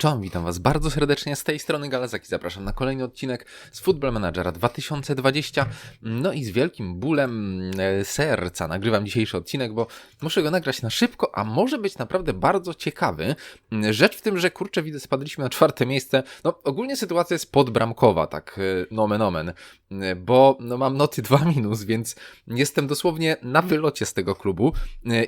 Czołem, witam Was bardzo serdecznie z tej strony Galazaki. Zapraszam na kolejny odcinek z Football Managera 2020. No i z wielkim bólem e, serca nagrywam dzisiejszy odcinek, bo muszę go nagrać na szybko, a może być naprawdę bardzo ciekawy. Rzecz w tym, że kurczę, widzę, spadliśmy na czwarte miejsce. No, ogólnie sytuacja jest podbramkowa, tak e, nomen omen, e, bo no, mam noty 2 minus, więc jestem dosłownie na wylocie z tego klubu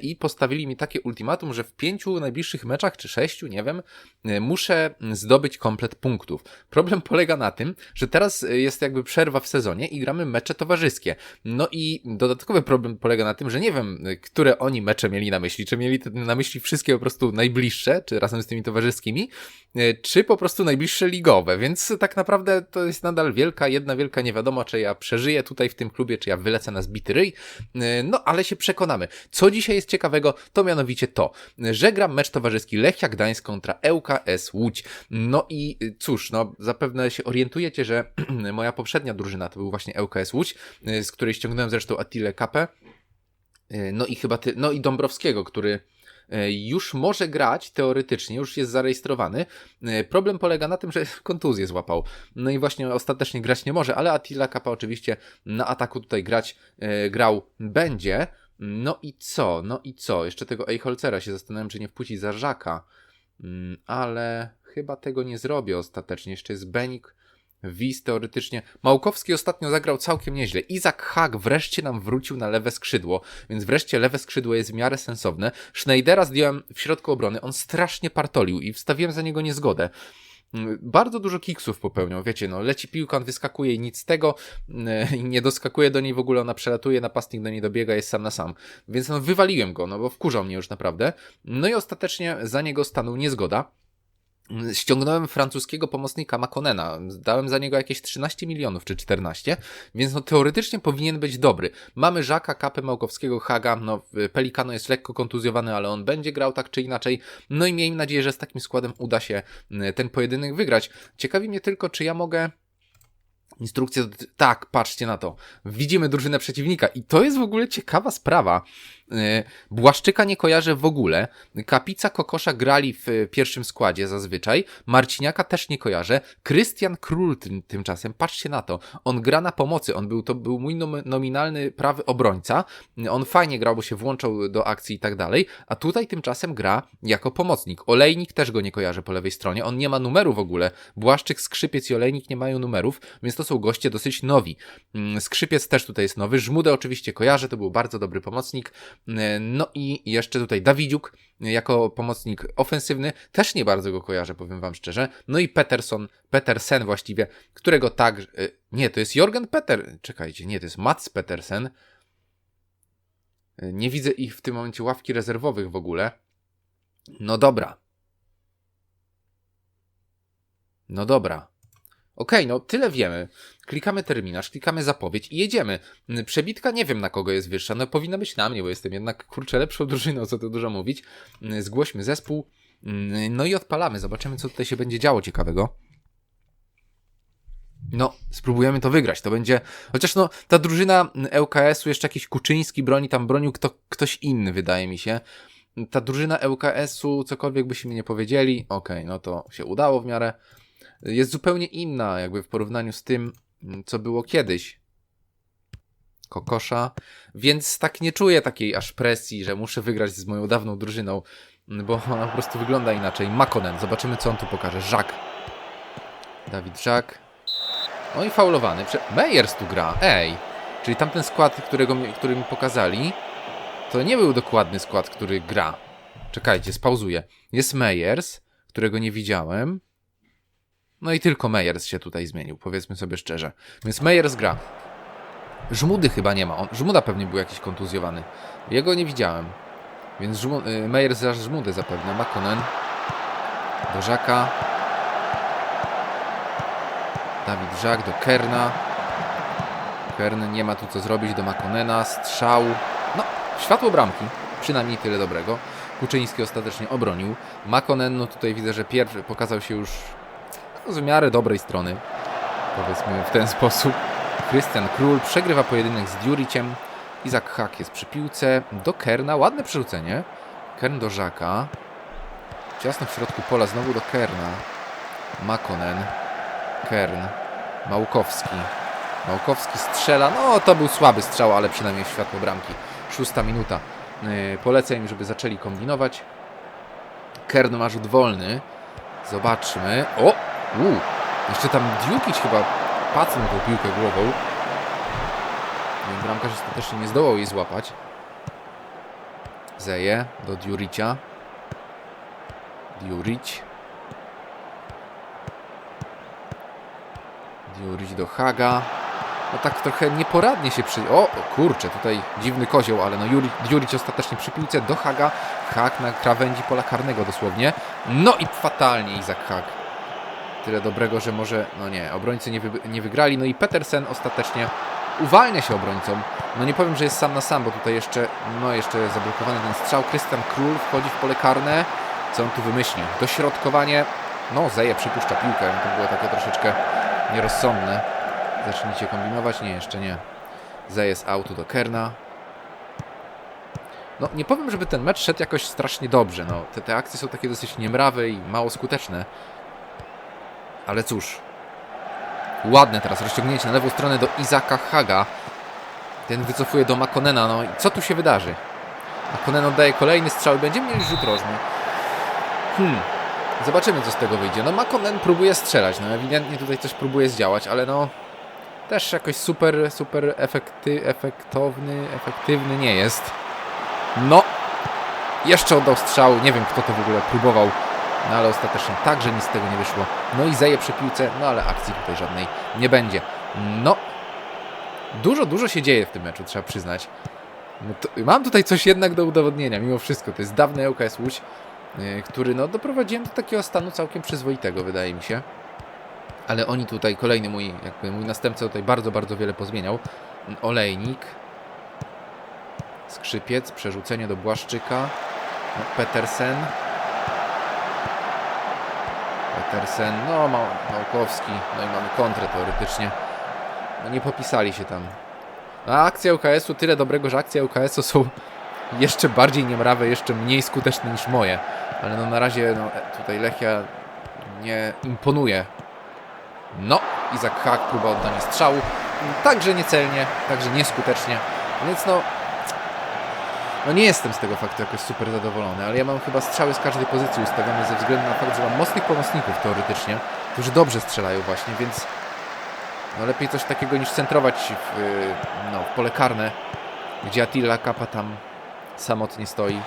i postawili mi takie ultimatum, że w pięciu najbliższych meczach, czy sześciu, nie wiem, e, muszę zdobyć komplet punktów. Problem polega na tym, że teraz jest jakby przerwa w sezonie i gramy mecze towarzyskie. No i dodatkowy problem polega na tym, że nie wiem, które oni mecze mieli na myśli. Czy mieli na myśli wszystkie po prostu najbliższe, czy razem z tymi towarzyskimi, e, czy po prostu najbliższe ligowe. Więc tak naprawdę to jest nadal wielka, jedna wielka niewiadoma, czy ja przeżyję tutaj w tym klubie, czy ja wylecę na zbity ryj. E, No ale się przekonamy. Co dzisiaj jest ciekawego, to mianowicie to, że gram mecz towarzyski Lechia Gdańsk kontra ŁKS Łódź. No i y, cóż, no zapewne się orientujecie, że moja poprzednia drużyna to był właśnie ŁKS Łódź, y, z której ściągnąłem zresztą Attile Kapę, y, no i chyba ty, no i Dąbrowskiego, który już może grać teoretycznie, już jest zarejestrowany. Problem polega na tym, że kontuzję złapał. No i właśnie ostatecznie grać nie może, ale Attila Kapa oczywiście na ataku tutaj grać grał będzie. No i co? No i co? Jeszcze tego Eichholzera się zastanawiam, czy nie wpuścić za Żaka. Mm, ale chyba tego nie zrobię ostatecznie. Jeszcze jest Benik, Wiz teoretycznie. Małkowski ostatnio zagrał całkiem nieźle. Izak Hag wreszcie nam wrócił na lewe skrzydło, więc wreszcie lewe skrzydło jest w miarę sensowne. Schneidera zdjąłem w środku obrony, on strasznie partolił i wstawiłem za niego niezgodę. Bardzo dużo kiksów popełniał, wiecie, no leci piłka, on wyskakuje i nic z tego, i nie doskakuje do niej w ogóle, ona przelatuje, napastnik do niej dobiega, jest sam na sam. Więc no wywaliłem go, no bo wkurzał mnie już naprawdę. No i ostatecznie za niego stanął niezgoda. Ściągnąłem francuskiego pomocnika Makonena. Dałem za niego jakieś 13 milionów czy 14, więc no teoretycznie powinien być dobry. Mamy Żaka, Kapę Małkowskiego, Haga, no Pelikano jest lekko kontuzjowany, ale on będzie grał tak czy inaczej. No i miejmy nadzieję, że z takim składem uda się y, ten pojedynek wygrać. Ciekawi mnie tylko, czy ja mogę Instrukcja. Tak, patrzcie na to. Widzimy drużynę przeciwnika i to jest w ogóle ciekawa sprawa. Yy, Błaszczyka nie kojarzę w ogóle. Kapica Kokosza grali w y, pierwszym składzie zazwyczaj. Marciniaka też nie kojarzę. Krystian Król tym, tymczasem, patrzcie na to. On gra na pomocy. On był, to był mój nom- nominalny prawy obrońca. On fajnie grał, bo się włączał do akcji i tak dalej. A tutaj tymczasem gra jako pomocnik. Olejnik też go nie kojarzę po lewej stronie. On nie ma numeru w ogóle. Błaszczyk, Skrzypiec i Olejnik nie mają numerów, więc to są goście dosyć nowi. Mm, Skrzypiec też tutaj jest nowy. Żmudę oczywiście kojarzę, to był bardzo dobry pomocnik. E, No i jeszcze tutaj Dawidziuk e, jako pomocnik ofensywny. Też nie bardzo go kojarzę, powiem wam szczerze. No i Peterson, Petersen właściwie, którego tak... e, Nie, to jest Jorgen Peter... Czekajcie, nie, to jest Mats Petersen. Nie widzę ich w tym momencie ławki rezerwowych w ogóle. No dobra. No dobra. Okej, no tyle wiemy. Klikamy terminarz, klikamy zapowiedź i jedziemy. Przebitka nie wiem na kogo jest wyższa, no powinna być na mnie, bo jestem jednak kurczę lepszą drużyną, co tu dużo mówić. Zgłośmy zespół, no i odpalamy, zobaczymy co tutaj się będzie działo ciekawego. No, spróbujemy to wygrać. To będzie. Chociaż no, ta drużyna ŁKS-u, jeszcze jakiś Kuczyński broni, tam bronił kto, ktoś inny, wydaje mi się. Ta drużyna ŁKS-u, cokolwiek byście mi nie powiedzieli, okej, no to się udało w miarę. Jest zupełnie inna, jakby w porównaniu z tym, co było kiedyś. Kokosza. Więc tak nie czuję takiej aż presji, że muszę wygrać z moją dawną drużyną, bo ona po prostu wygląda inaczej. Makonen, zobaczymy co on tu pokaże. Żak. Dawid Żak. No i faulowany. Meyers tu gra. Ej. Czyli tamten skład, którego, który mi pokazali, to nie był dokładny skład, który gra. Czekajcie, spauzuję. Jest Meyers, którego nie widziałem. No i tylko Meyers się tutaj zmienił, powiedzmy sobie szczerze. Więc Meyers gra. Żmudy chyba nie ma. On, Żmuda pewnie był jakiś kontuzjowany. Jego nie widziałem. Więc Żmu, y, Meyers za Żmudę zapewne. Makonen. Do Żaka. Dawid Żak do Kerna. Kern nie ma tu co zrobić do Makonena. Strzał. No, światło bramki. Przynajmniej tyle dobrego. Kuczyński ostatecznie obronił. Makonen, no tutaj widzę, że pierwszy pokazał się już z miarę dobrej strony. Powiedzmy w ten sposób. Krystian Król przegrywa pojedynek z Diuriciem. Izak Hak jest przy piłce. Do Kerna. Ładne przerzucenie. Kern do Żaka. Ciasno w środku pola, znowu do Kerna. Makonen. Kern. Małkowski. Małkowski strzela. No, to był słaby strzał, ale przynajmniej światło bramki. Szósta minuta. Yy, polecę im, żeby zaczęli kombinować. Kern ma rzut wolny. Zobaczmy. O! U, jeszcze tam Diukić chyba pacnął tą piłkę głową. Bramkarz ostatecznie nie zdołał jej złapać. Zeje do Diuricia. Diurić. Diurić do Haga. No tak trochę nieporadnie się przy... O, kurczę, tutaj dziwny kozioł, ale no Juri, Diurić ostatecznie przy piłce do Haga. Hag na krawędzi pola karnego dosłownie. No i fatalnie Izak Hag. Tyle dobrego, że może... No nie, obrońcy nie, wy, nie wygrali. No i Petersen ostatecznie uwalnia się obrońcom. No nie powiem, że jest sam na sam, bo tutaj jeszcze, no jeszcze zablokowany ten strzał. Krystian Król wchodzi w pole karne. Co on tu wymyśli? Dośrodkowanie. No, Zeje przypuszcza piłkę. To było takie troszeczkę nierozsądne. Zacznijcie kombinować. Nie, jeszcze nie. Zeje z autu do Kerna. No, nie powiem, żeby ten mecz szedł jakoś strasznie dobrze. No, te, te akcje są takie dosyć niemrawe i mało skuteczne. Ale cóż. Ładne teraz rozciągnięcie na lewą stronę do Izaka Haga. Ten wycofuje do Makonena. No i co tu się wydarzy? Makonen oddaje kolejny strzał będziemy mieli rzut rożny. Hmm. Zobaczymy, co z tego wyjdzie. No Makonen próbuje strzelać. No ewidentnie tutaj coś próbuje zdziałać, ale no... Też jakoś super, super efekty, efektowny, efektywny nie jest. No! Jeszcze oddał strzał. Nie wiem, kto to w ogóle próbował. No ale ostatecznie także nic z tego nie wyszło. No i zeje przy piłce, no ale akcji tutaj żadnej nie będzie. No, dużo, dużo się dzieje w tym meczu, trzeba przyznać. No to, mam tutaj coś jednak do udowodnienia, mimo wszystko. To jest dawny ŁKS Łódź, yy, który no doprowadziłem do takiego stanu całkiem przyzwoitego, wydaje mi się. Ale oni tutaj, kolejny mój, jakby mój następca tutaj bardzo, bardzo wiele pozmieniał. Olejnik. Skrzypiec, przerzucenie do Błaszczyka. No, Petersen. Petersen, no Mał Małkowski, no i mamy kontrę teoretycznie. No nie popisali się tam. A akcja UKS-u tyle dobrego, że akcje UKS-u są jeszcze bardziej niemrawe, jeszcze mniej skuteczne niż moje. Ale no na razie no, tutaj Lechia nie imponuje. No, Izak Hak, próba oddania strzału. Także niecelnie, także nieskutecznie. Więc no, no nie jestem z tego faktu jakoś super zadowolony, ale ja mam chyba strzały z każdej pozycji ustawione ze względu na fakt, że mam mocnych pomocników teoretycznie, którzy dobrze strzelają właśnie, więc no lepiej coś takiego niż centrować w, yy, no, w pole karne, gdzie Attila Kapa tam samotnie stoi.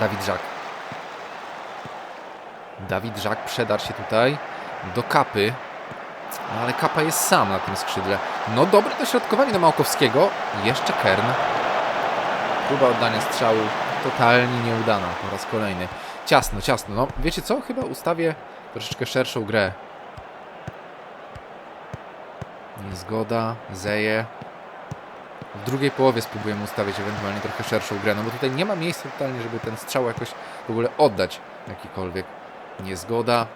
Dawid Żak. Dawid Żak przedar się tutaj do Kapy. No ale Kapa jest sam na tym skrzydle. No dobre dośrodkowanie do Małkowskiego. Jeszcze Kern. Próba oddania strzału totalnie nieudana po raz kolejny. Ciasno, ciasno. No wiecie co? Chyba ustawię troszeczkę szerszą grę. Niezgoda, Zeje. W drugiej połowie spróbujemy ustawić ewentualnie trochę szerszą grę, no bo tutaj nie ma miejsca totalnie, żeby ten strzał jakoś w ogóle oddać jakikolwiek. Niezgoda.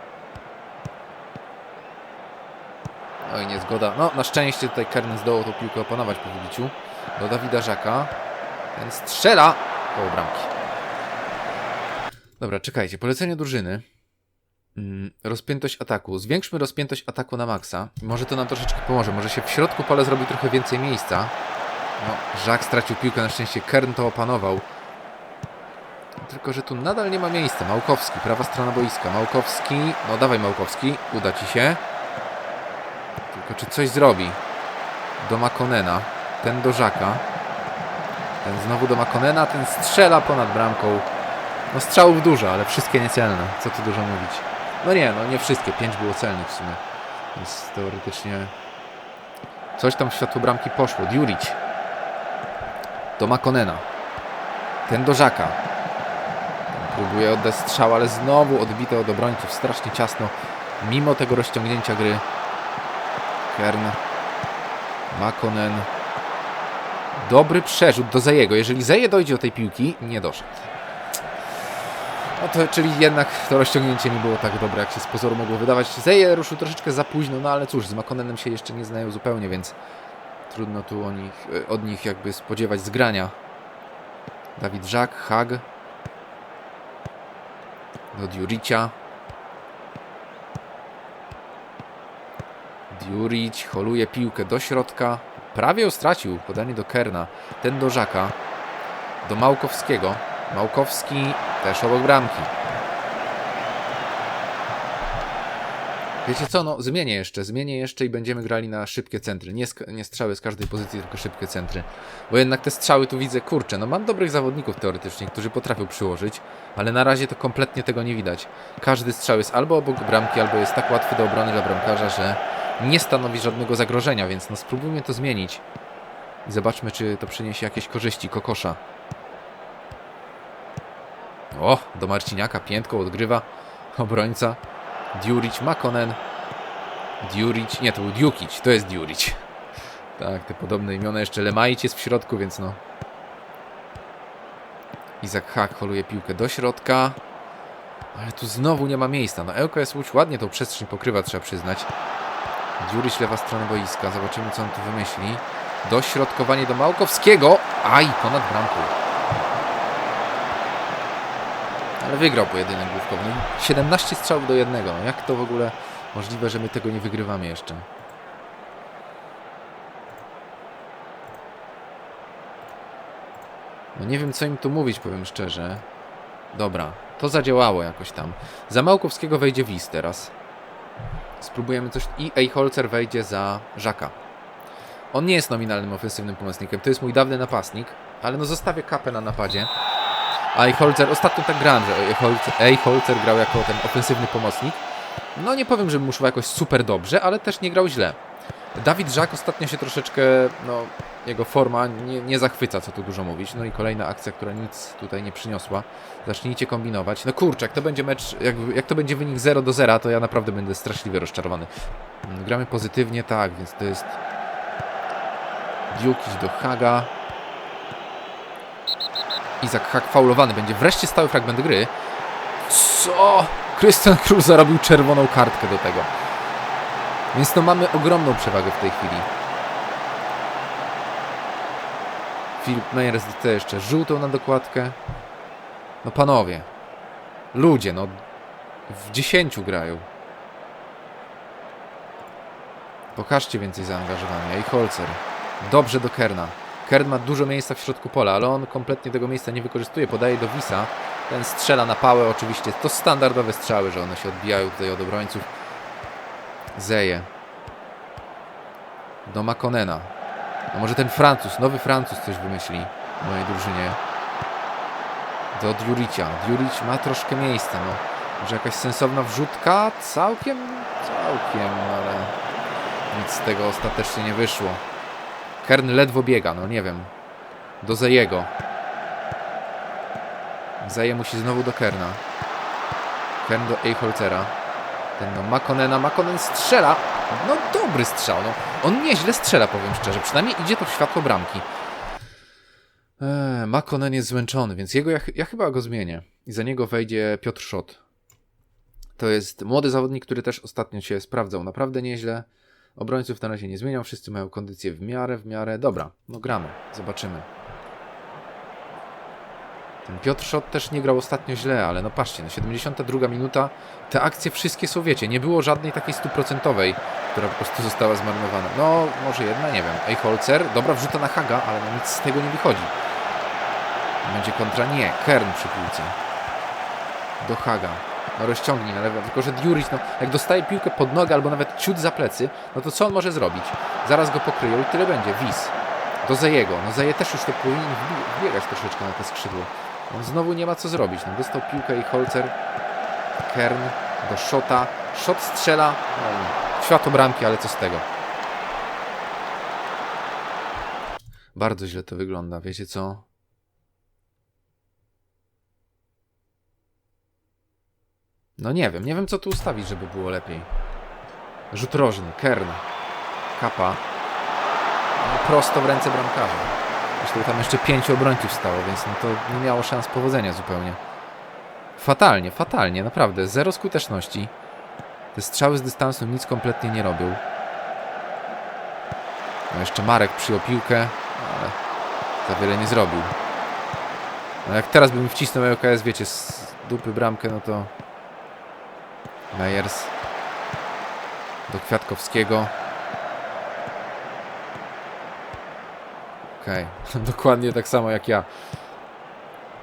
Oj, niezgoda. No, na szczęście tutaj Kern zdołał tą piłkę opanować po wybiciu. Do Dawida Żaka. Ten strzela koło bramki. Dobra, czekajcie. Polecenie drużyny. Mm, rozpiętość ataku. Zwiększmy rozpiętość ataku na maksa. Może to nam troszeczkę pomoże. Może się w środku pola zrobi trochę więcej miejsca. No, Żak stracił piłkę. Na szczęście Kern to opanował. Tylko, że tu nadal nie ma miejsca. Małkowski, prawa strona boiska. Małkowski. No dawaj Małkowski. Uda ci się. Tylko czy coś zrobi? Do Makonena. Ten do Żaka. Ten znowu do Makonena, ten strzela ponad bramką. No strzałów dużo, ale wszystkie niecelne. Co tu dużo mówić. No nie, no nie wszystkie. Pięć było celnych w sumie. Więc teoretycznie coś tam w światło bramki poszło. Diurić. Do Makonena. Ten do Żaka. Próbuje oddać strzał, ale znowu odbite od obrońców. Strasznie ciasno. Mimo tego rozciągnięcia gry. Kern. Makonen. Dobry przerzut do Zajego. Jeżeli Zaje dojdzie do tej piłki, nie doszedł. No to, czyli jednak to rozciągnięcie nie było tak dobre, jak się z pozoru mogło wydawać. Zeje ruszył troszeczkę za późno, no ale cóż, z Makonenem się jeszcze nie znają zupełnie, więc trudno tu nich, od nich jakby spodziewać zgrania. Dawid Żak, Hag. Do Diuricia. Diuric holuje piłkę do środka. Prawie ją stracił. Podanie do Kerna. Ten do Żaka. Do Małkowskiego. Małkowski też obok bramki. Wiecie co, no zmienię jeszcze, zmienię jeszcze i będziemy grali na szybkie centry. Nie, nie strzały z każdej pozycji, tylko szybkie centry. Bo jednak te strzały tu widzę, kurczę, no mam dobrych zawodników teoretycznie, którzy potrafią przyłożyć, ale na razie to kompletnie tego nie widać. Każdy strzał jest albo obok bramki, albo jest tak łatwy do obrony dla bramkarza, że nie stanowi żadnego zagrożenia, więc no spróbujmy to zmienić. I zobaczmy, czy to przyniesie jakieś korzyści Kokosza. O, do Marciniaka piętką odgrywa obrońca. Diuric, Makonen. Diuric, nie, to był Diukic, to jest Diuric. Tak, te podobne imiona. Jeszcze Lemaic jest w środku, więc no. Izak Hak holuje piłkę do środka. Ale tu znowu nie ma miejsca. No LKS Łódź ładnie tą przestrzeń pokrywa, trzeba przyznać. Diuric lewa strona boiska. Zobaczymy, co on tu wymyśli. Dośrodkowanie do Małkowskiego. Aj, ponad bramką. Ale wygrał pojedynek główkowy. No, 17 strzałów do jednego. No, jak to w ogóle możliwe, że my tego nie wygrywamy jeszcze? No nie wiem, co im tu mówić, powiem szczerze. Dobra, to zadziałało jakoś tam. Za Małkowskiego wejdzie Wiz teraz. Spróbujemy coś... I Eichholzer wejdzie za Żaka. On nie jest nominalnym ofensywnym pomocnikiem, to jest mój dawny napastnik, ale no zostawię kapę na napadzie. A Eichholzer, ostatnio tak grałem, że Eichholzer, Eichholzer grał jako ten ofensywny pomocnik. No nie powiem, że muszał jakoś super dobrze, ale też nie grał źle. Dawid Żak ostatnio się troszeczkę, no jego forma nie, nie zachwyca, co tu dużo mówić. No i kolejna akcja, która nic tutaj nie przyniosła. Zacznijcie kombinować. No kurczę, jak to będzie mecz, jak, jak to będzie wynik 0 do 0, to ja naprawdę będę straszliwie rozczarowany. Mm, Gramy pozytywnie, tak, więc to jest Diukiś do Haga. Izak Hag faulowany. Będzie wreszcie stały fragment gry. Co? Christian Cruz zarobił czerwoną kartkę do tego. Więc no mamy ogromną przewagę w tej chwili. Filip Meyers chce jeszcze żółtą na dokładkę. No panowie. Ludzie, no. W dziesięciu grają. Pokażcie więcej zaangażowania. I Holzer. Dobrze do Kerna. Kern ma dużo miejsca w środku pola, ale on kompletnie tego miejsca nie wykorzystuje. Podaje do Wisa. Ten strzela na pałę oczywiście. To standardowe strzały, że one się odbijają tutaj od obrońców. Zeje. Do Makonena. No może ten Francuz, nowy Francuz coś wymyśli w mojej drużynie. Do Diuricia. Diuric ma troszkę miejsca, no. Może jakaś sensowna wrzutka? Całkiem, całkiem, ale nic z tego ostatecznie nie wyszło. Kern ledwo biega, no nie wiem. Do Zejego. Zeje musi znowu do Kerna. Kern do Eichholzera. Ten do Makonena. Makonen strzela. No dobry strzał. No. On nieźle strzela, powiem szczerze. Przynajmniej idzie to w światło bramki. Eee, Makonen jest zmęczony, więc jego ja, ja chyba go zmienię. I za niego wejdzie Piotr Szot. To jest młody zawodnik, który też ostatnio się sprawdzał naprawdę nieźle. Obrońców na razie nie zmieniam, wszyscy mają kondycję w miarę, w miarę. Dobra, no gramy, zobaczymy. Ten Piotr Szot też nie grał ostatnio źle, ale no patrzcie, no 72 minuta, te akcje wszystkie są, wiecie, nie było żadnej takiej stuprocentowej, która po prostu została zmarnowana. No, może jedna, nie wiem. Eichholzer, dobra wrzuta na Haga, ale no nic z tego nie wychodzi. Będzie kontra, nie, Kern przy piłce. Do Haga. No rozciągnij na lewo, tylko że Diuric, no jak dostaje piłkę pod nogę albo nawet ciut za plecy, no to co on może zrobić? Zaraz go pokryją i tyle będzie. Wis. Do Zejego. No Zeje też już to powinien wbi- wbiegać troszeczkę na te skrzydło. On znowu nie ma co zrobić. No dostał piłkę i Holzer. Kern do Szota. Szot strzela. No, światło bramki, ale co z tego? Bardzo źle to wygląda, wiecie co? No nie wiem, nie wiem co tu ustawić, żeby było lepiej. Rzut rożny, Kern, Kapa. No, prosto w ręce bramkarza. Zresztą tam jeszcze pięciu obrońców stało, więc no to nie miało szans powodzenia zupełnie. Fatalnie, fatalnie, naprawdę. Zero skuteczności. Te strzały z dystansu nic kompletnie nie robią. No jeszcze Marek przyjął piłkę, ale za wiele nie zrobił. No jak teraz bym wcisnął LKS, wiecie, z dupy bramkę, no to Meyers. Do Kwiatkowskiego. Okej, dokładnie tak samo jak ja.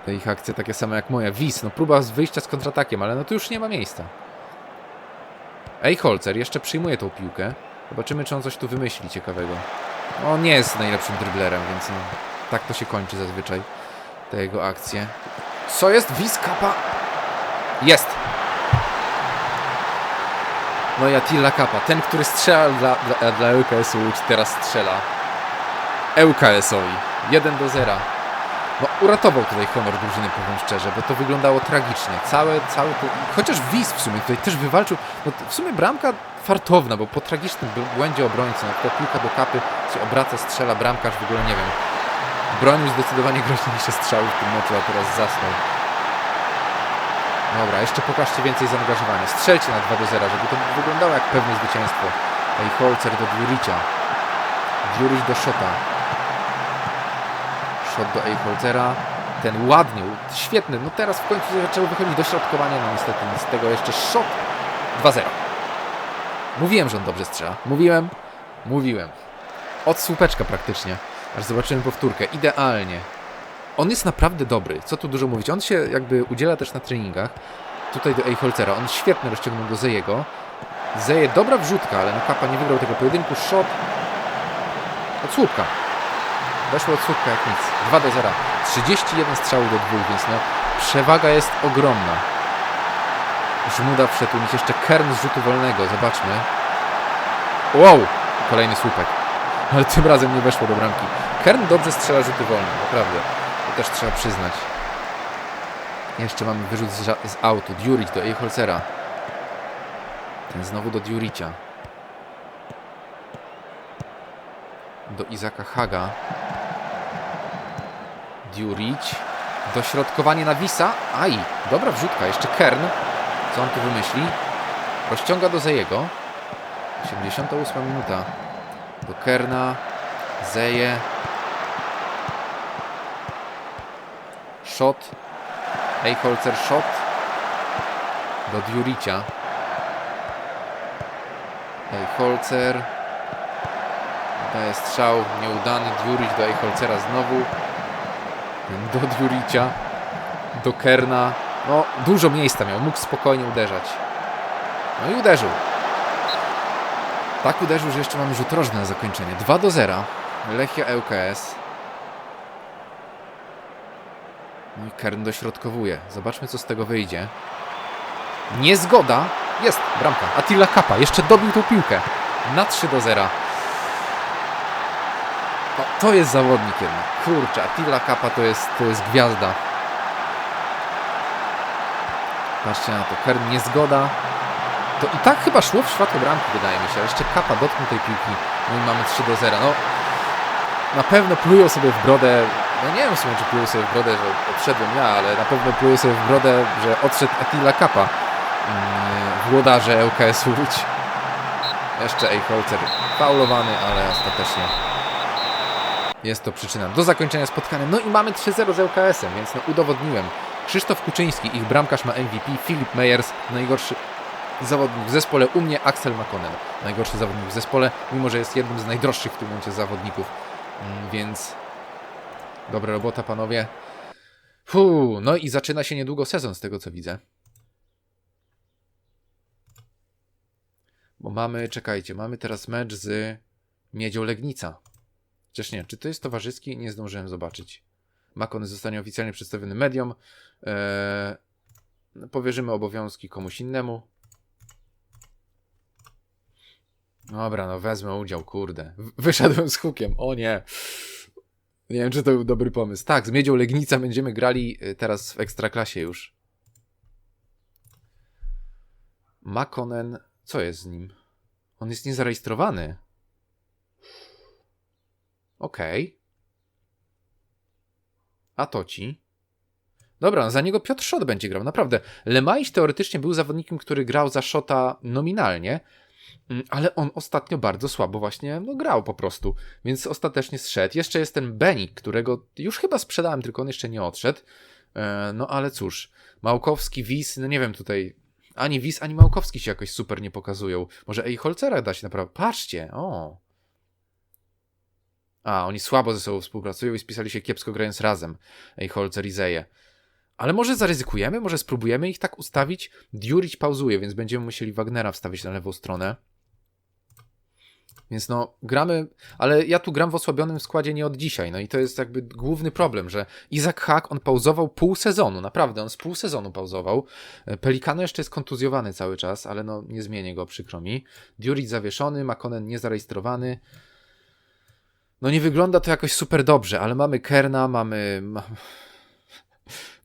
Te ich akcje takie same jak moja. Wis, no próba wyjścia z kontratakiem, ale no tu już nie ma miejsca. Ej, Holzer jeszcze przyjmuje tą piłkę. Zobaczymy, czy on coś tu wymyśli ciekawego. On nie jest najlepszym driblerem, więc no, tak to się kończy zazwyczaj. Te jego akcje. Co jest? Wis kapa. Jest! No i Attila Kapa, ten, który strzela dla, dla, dla ŁKS-u Łódź, teraz strzela ŁKS-owi. 1 do 0. No, uratował tutaj honor drużyny, powiem szczerze, bo to wyglądało tragicznie. Całe, całe to... Chociaż Wiz w sumie tutaj też wywalczył. No, w sumie bramka fartowna, bo po tragicznym bł- błędzie obrońcy, no, ta piłka do kapy się obraca, strzela bramkarz, w ogóle nie wiem. Bronił zdecydowanie groźniejsze strzały w tym meczu, a teraz zasnął. Dobra, jeszcze pokażcie więcej zaangażowania. Strzelcie na 2 do 0, żeby to wyglądało jak pewne zwycięstwo. Ej, Holzer do Djuricia. Djuric do Szota. Shot do Eichholzera. Ten ładnie, świetny. No teraz w końcu zaczęło wychodzić do środkowania. No niestety z tego jeszcze. Shot 2-0. Mówiłem, że on dobrze strzela. Mówiłem, mówiłem. Od słupeczka praktycznie. Aż zobaczymy powtórkę. Idealnie. On jest naprawdę dobry. Co tu dużo mówić. On się jakby udziela też na treningach. Tutaj do Eichholzera. On świetnie rozciągnął do Zejego. Zeje dobra wrzutka, ale no Kapa nie wygrał tego pojedynku. Shot od słupka. Weszło od słupka jak nic. 2 do 0. 31 strzałów do 2, więc no przewaga jest ogromna. Żmuda nic jeszcze Kern z rzutu wolnego. Zobaczmy. Wow! Kolejny słupek. Ale tym razem nie weszło do bramki. Kern dobrze strzela rzuty wolne, naprawdę. To też trzeba przyznać. Jeszcze mamy wyrzut z, z autu. Djuric do Eichholzera. Ten znowu do Djuricia. Do Izaka Haga. Djuric. Dośrodkowanie na Wisa. Aj, dobra wrzutka. Jeszcze Kern. Co on tu wymyśli? Rozciąga do Zejego. 78 minuta. Do Kerna. Zeje. Shot. Eichholzer shot. Do Djuricia. Eichholzer. Daje strzał nieudany. Djuric do Eichholzera znowu. Do Djuricia. Do Kerna. No, dużo miejsca miał. Mógł spokojnie uderzać. No i uderzył. Tak uderzył, że jeszcze mamy rzut rożny na zakończenie. 2 do 0. Lechia ŁKS. No i Kern dośrodkowuje. Zobaczmy, co z tego wyjdzie. Niezgoda. Jest, bramka. Attila Kapa jeszcze dobił tą piłkę. Na 3 do 0. No, to jest zawodnik jednak. Kurczę, Attila Kapa to jest, to jest gwiazda. Patrzcie na to. Kern niezgoda. To i tak chyba szło w światło bramki, wydaje mi się. Ale jeszcze Kapa dotknął tej piłki. No i mamy 3 do 0. No, na pewno plują sobie w brodę. No nie wiem w sumie, czy plują sobie w brodę, że odszedłem ja, ale na pewno plują sobie w brodę, że odszedł Attila Kapa. Mm, Włodarze ŁKS Łódź. Jeszcze Eichholzer faulowany, ale ostatecznie jest to przyczyna do zakończenia spotkania. No i mamy 3-0 z ŁKS-em, więc no udowodniłem. Krzysztof Kuczyński, ich bramkarz ma MVP, Filip Meyers, najgorszy zawodnik w zespole, u mnie Axel Makonen, najgorszy zawodnik w zespole, mimo że jest jednym z najdroższych w tym momencie zawodników, Mm, więc dobra robota panowie. Fuu, no i zaczyna się niedługo sezon z tego co widzę. Bo mamy, czekajcie, mamy teraz mecz z Miedzią Legnica. Chociaż nie, czy to jest towarzyski? Nie zdążyłem zobaczyć. Makony zostanie oficjalnie przedstawiony mediom. Eee, powierzymy obowiązki komuś innemu. Dobra, no wezmę udział, kurde. Wyszedłem z hukiem, o nie. Nie wiem, czy to był dobry pomysł. Tak, z Miedzią Legnica będziemy grali y, teraz w Ekstraklasie już. Makonen, co jest z nim? On jest niezarejestrowany. Okej. A to ci? Dobra, za niego Piotr Szot będzie grał, naprawdę. Lemaiś teoretycznie był zawodnikiem, który grał za Szota nominalnie, mm, ale on ostatnio bardzo słabo właśnie no, grał po prostu, więc ostatecznie zszedł. Jeszcze jest ten Benik, którego już chyba sprzedałem, tylko on jeszcze nie odszedł. E, No ale cóż, Małkowski, Wis, no nie wiem tutaj, Ani Wis, ani Małkowski się jakoś super nie pokazują. Może Ejholcera dać naprawdę. Patrzcie, o. A, oni słabo ze sobą współpracują i spisali się kiepsko grając razem. Ejholcer i Zeje. Ale może zaryzykujemy, może spróbujemy ich tak ustawić. Diurić pauzuje, więc będziemy musieli Wagnera wstawić na lewą stronę. Więc no, gramy, ale ja tu gram w osłabionym składzie nie od dzisiaj, no i to jest jakby główny problem, że Izak Hack, on pauzował pół sezonu, naprawdę, on z pół sezonu pauzował. Pelikano jeszcze jest kontuzjowany cały czas, ale no, nie zmienię go, przykro mi. Diuric zawieszony, Makonen niezarejestrowany. No nie wygląda to jakoś super dobrze, ale mamy Kerna, mamy...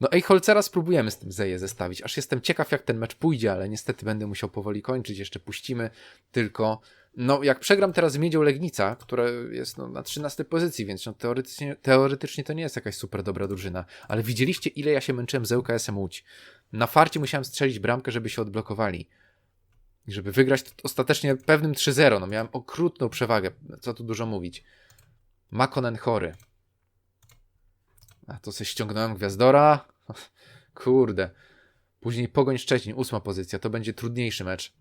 No Ejholcera spróbujemy z tym Zeje zestawić, aż jestem ciekaw jak ten mecz pójdzie, ale niestety będę musiał powoli kończyć, jeszcze puścimy tylko no, jak przegram teraz z Miedzią Legnica, która jest no, na 13 pozycji, więc no, teoretycznie, teoretycznie to nie jest jakaś super dobra drużyna. Ale widzieliście, ile ja się męczyłem z ŁKS-em Łódź. Na farcie musiałem strzelić bramkę, żeby się odblokowali. I żeby wygrać ostatecznie pewnym 3-0. No, miałem okrutną przewagę. Co tu dużo mówić. Makonen chory. A to sobie ściągnąłem Gwiazdora. Kurde. Później Pogoń Szczecin, ósma pozycja. To będzie trudniejszy mecz.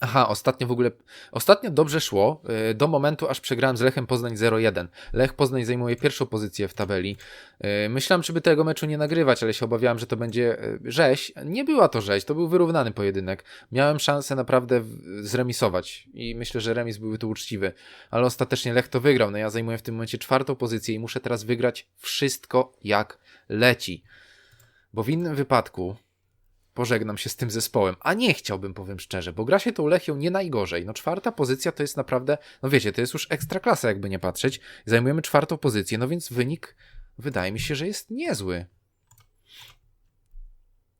Aha, ostatnio w ogóle, ostatnio dobrze szło, y, do momentu aż przegrałem z Lechem Poznań 0-1. Lech Poznań zajmuje pierwszą pozycję w tabeli. Y, myślałem, żeby tego meczu nie nagrywać, ale się obawiałem, że to będzie y, rzeź. Nie była to rzeź, to był wyrównany pojedynek. Miałem szansę naprawdę zremisować i myślę, że remis byłby tu uczciwy, ale ostatecznie Lech to wygrał. No ja zajmuję w tym momencie czwartą pozycję i muszę teraz wygrać wszystko jak leci. Bo w innym wypadku pożegnam się z tym zespołem. A nie chciałbym, powiem szczerze, bo gra się tą Lechią nie najgorzej. No czwarta pozycja to jest naprawdę, no wiecie, to jest już ekstra klasa, jakby nie patrzeć. Zajmujemy czwartą pozycję, no więc wynik wydaje mi się, że jest niezły.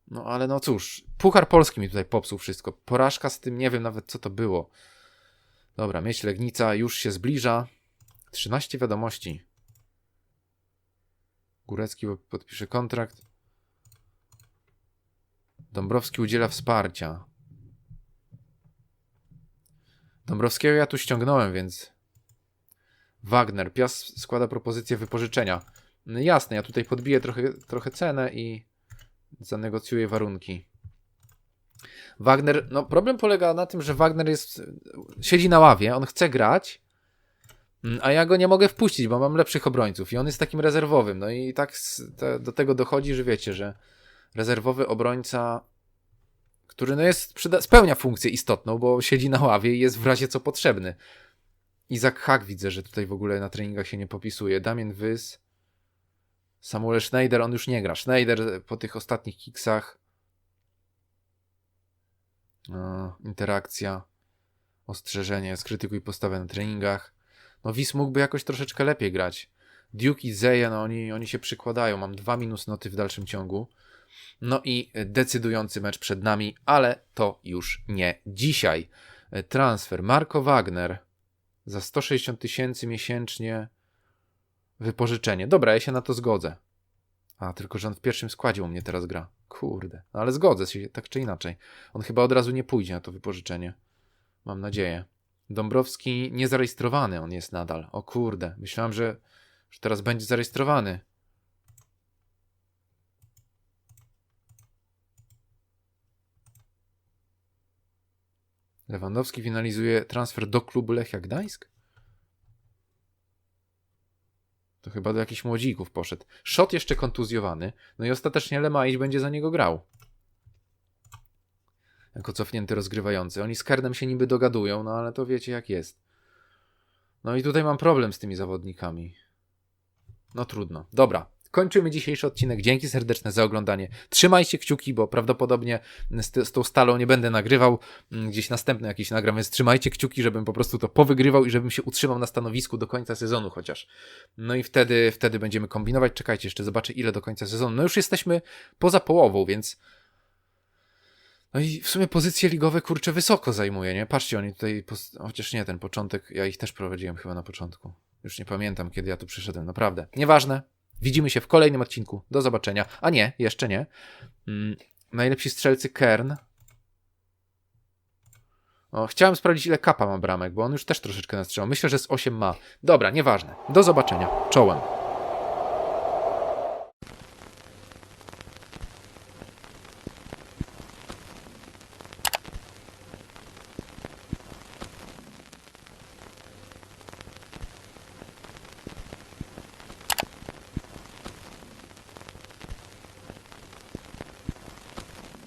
No ale no cóż, Puchar Polski mi tutaj popsuł wszystko. Porażka z tym, nie wiem nawet co to było. Dobra, Mieć Legnica już się zbliża. 13 wiadomości. Górecki podpisze kontrakt. Dąbrowski udziela wsparcia. Dąbrowskiego ja tu ściągnąłem, więc. Wagner. Piast składa propozycję wypożyczenia. No jasne, ja tutaj podbiję trochę, trochę cenę i zanegocjuję warunki. Wagner, no problem polega na tym, że Wagner jest, siedzi na ławie, on chce grać, mm, a ja go nie mogę wpuścić, bo mam lepszych obrońców i on jest takim rezerwowym. No i tak do tego dochodzi, że wiecie, że rezerwowy obrońca, który no jest, spełnia funkcję istotną, bo siedzi na ławie i jest w razie co potrzebny. Izak Hak widzę, że tutaj w ogóle na treningach się nie popisuje. Damien Wys, Samuel Schneider, on już nie gra. Schneider po tych ostatnich kiksach. No, interakcja, ostrzeżenie, skrytykuj postawę na treningach. No Wis mógłby jakoś troszeczkę lepiej grać. Duke i Zeje, no oni, oni się przykładają. Mam dwa minus noty w dalszym ciągu. No i decydujący mecz przed nami, ale to już nie dzisiaj. Transfer Marco Wagner za 160 tysięcy miesięcznie wypożyczenie. Dobra, ja się na to zgodzę. A, tylko że on w pierwszym składzie u mnie teraz gra. Kurde, no ale zgodzę się tak czy inaczej. On chyba od razu nie pójdzie na to wypożyczenie. Mam nadzieję. Dąbrowski niezarejestrowany on jest nadal. O kurde, myślałem, że, że teraz będzie zarejestrowany. Lewandowski finalizuje transfer do klubu Lechia Gdańsk? To chyba do jakichś młodzików poszedł. Szot jeszcze kontuzjowany, no i ostatecznie Lemaić będzie za niego grał. Jako cofnięty rozgrywający. Oni z Kernem się niby dogadują, no ale to wiecie jak jest. No i tutaj mam problem z tymi zawodnikami. No trudno. Dobra, kończymy dzisiejszy odcinek. Dzięki serdeczne za oglądanie. Trzymajcie kciuki, bo prawdopodobnie z, z tą stalą nie będę nagrywał. Mm, gdzieś następny jakiś nagram, więc trzymajcie kciuki, żebym po prostu to powygrywał i żebym się utrzymał na stanowisku do końca sezonu chociaż. No i wtedy, wtedy będziemy kombinować. Czekajcie, jeszcze zobaczę ile do końca sezonu. No już jesteśmy poza połową, więc... No i w sumie pozycje ligowe kurczę wysoko zajmuje, nie? Patrzcie, oni tutaj, chociaż nie, ten początek, ja ich też prowadziłem chyba na początku. Już nie pamiętam, kiedy ja tu przyszedłem, naprawdę. Nieważne, Widzimy się w kolejnym odcinku. Do zobaczenia. A nie, jeszcze nie. Mm, najlepsi strzelcy Kern. O, chciałem sprawdzić, ile kapa ma bramek, bo on już też troszeczkę nastrzelał. Myślę, że z 8 ma. Dobra, nieważne. Do zobaczenia. Czołem.